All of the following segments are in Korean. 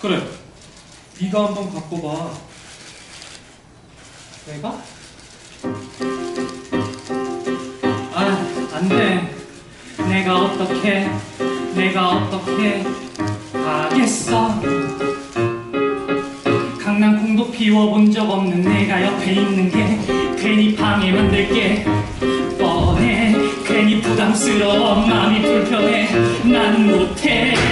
그래. 네가 한번 갖고 봐. 내가? 아, 안 돼. 내가 어떻게, 내가 어떻게 가겠어. 강남콩도 피워본 적 없는 내가 옆에 있는 게 괜히 방해 만들게 뻔해. 괜히 부담스러워 마음이 불편해. 난 못해.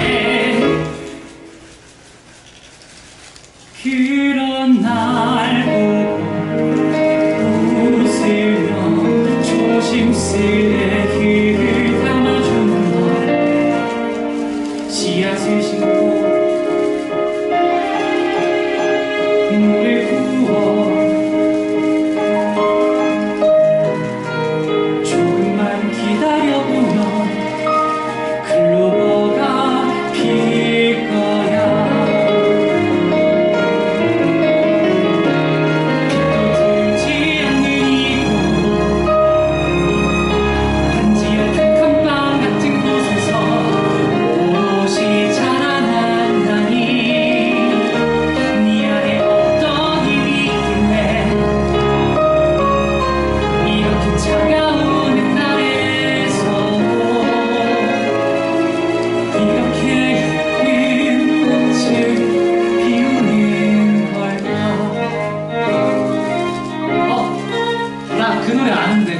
안 돼.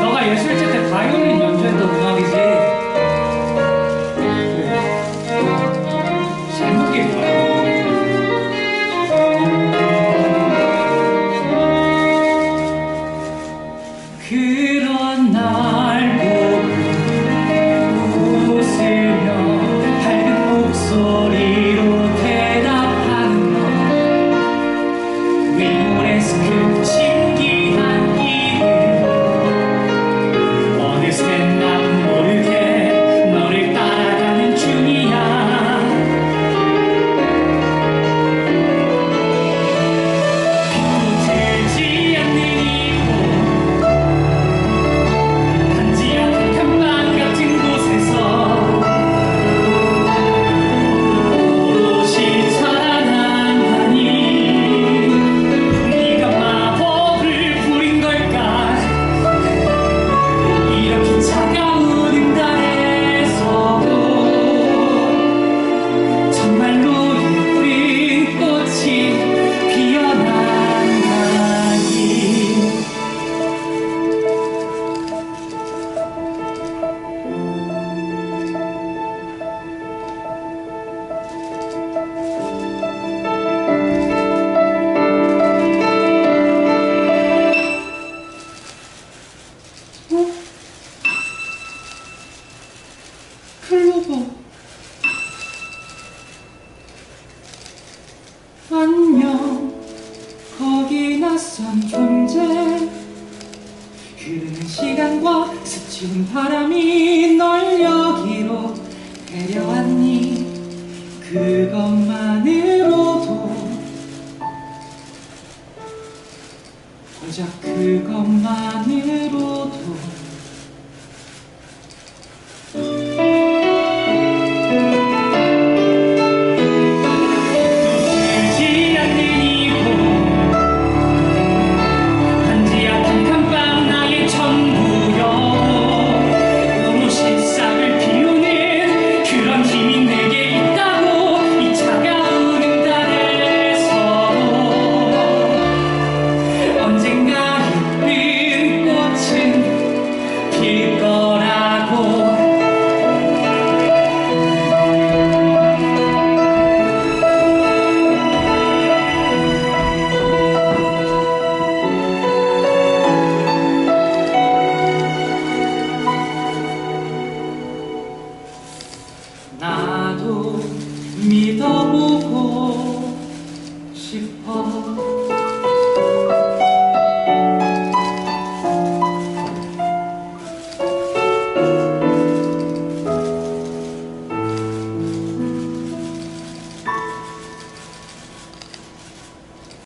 너가 예술제 때 바이올린 플로버 안녕. 거기 낯선 존재. 흐르는 시간과 스친 바람이 널 여기로 데려왔니? 그것만으로도 고작 그것만으로도